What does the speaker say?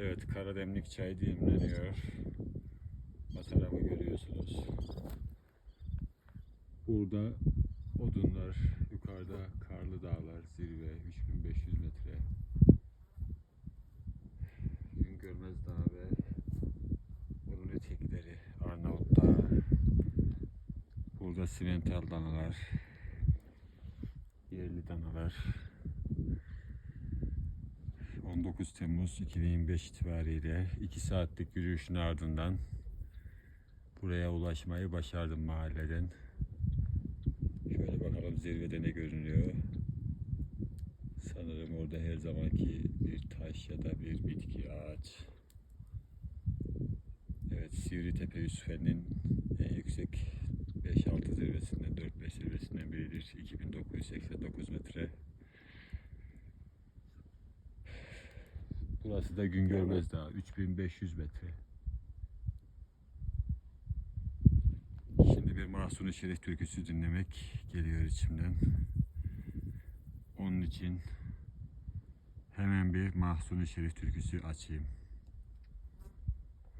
Evet, Karademlik çay demleniyor. Mataramı görüyorsunuz. Burada odunlar, yukarıda Karlı Dağlar, zirve 3500 metre. Güngörmez Dağı ve onun etekleri Arnavut Dağı. Burada simental danalar, yerli danalar. 19 Temmuz 2025 itibariyle 2 saatlik yürüyüşün ardından buraya ulaşmayı başardım mahalleden. Şöyle bakalım zirvede ne görünüyor. Sanırım orada her zamanki bir taş ya da bir bitki, ağaç. Evet, Sivritepe Yusufeli'nin en yüksek 5-6 zirvesinden, 4-5 Burası da Güngörmez Dağı, 3500 metre. Şimdi bir Mahsuni Şerif türküsü dinlemek geliyor içimden. Onun için hemen bir Mahsuni Şerif türküsü açayım.